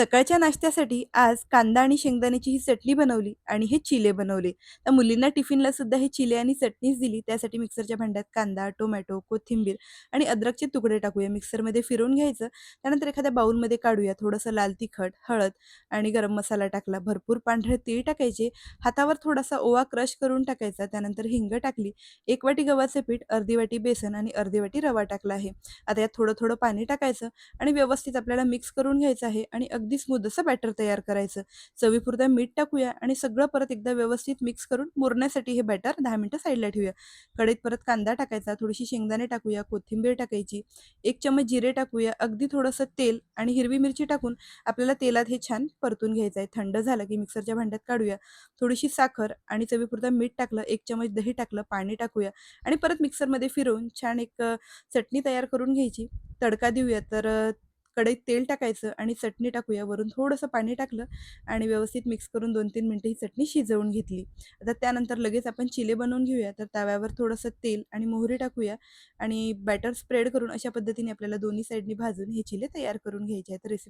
सकाळच्या नाश्त्यासाठी आज कांदा आणि शेंगदाण्याची ही चटणी बनवली आणि हे चिले बनवले. तर मुलींना टिफिनला सुद्धा हे चिले आणि चटणीच दिली. त्यासाठी मिक्सरच्या भांड्यात कांदा टोमॅटो कोथिंबीर आणि अद्रकचे तुकडे टाकूया. मिक्सरमध्ये फिरवून घ्यायचं. त्यानंतर एखाद्या बाऊलमध्ये काढूया. थोडंसं लाल तिखट हळद आणि गरम मसाला टाकला. भरपूर पांढरे तीळ टाकायचे. हातावर थोडासा ओवा क्रश करून टाकायचा. त्यानंतर हिंग टाकली. एक वाटी गव्हाचे पीठ अर्धी वाटी बेसन आणि अर्धी वाटी रवा टाकला आहे. आता यात थोडं थोडं पाणी टाकायचं आणि व्यवस्थित आपल्याला मिक्स करून घ्यायचं आहे आणि अगदी स्मूथ असं बॅटर तयार करायचं. चवीपुरतं मीठ टाकूया आणि सगळं परत एकदा व्यवस्थित मिक्स करून मुरण्यासाठी हे बॅटर दहा मिनटं साईडला ठेवूया. कढईत परत कांदा टाकायचा थोडीशी शेंगदाणे टाकूया कोथिंबीर टाकायची एक चमच जिरे टाकूया अगदी थोडंसं तेल आणि हिरवी मिरची टाकून आपल्याला तेलात हे छान परतून घ्यायचं आहे थंड झालं की मिक्सरच्या भांड्यात काढूया. थोडीशी साखर आणि चवीपुरतं मीठ टाकलं एक चमच दही टाकलं पाणी टाकूया आणि परत मिक्सरमध्ये फिरवून छान एक चटणी तयार करून घ्यायची. तडका देऊया. तर कढईत तेल टाकायचं आणि चटणी टाकूया. वरून थोडंसं पाणी टाकलं आणि व्यवस्थित मिक्स करून दोन तीन मिनटं ही चटणी शिजवून घेतली. आता त्यानंतर लगेच आपण चिले बनवून घेऊया. तर तव्यावर थोडंसं तेल आणि मोहरी टाकूया आणि बॅटर स्प्रेड करून अशा पद्धतीने आपल्याला दोन्ही साईडनी भाजून हे चिले तयार करून घ्यायचे आहेत. रेसिपी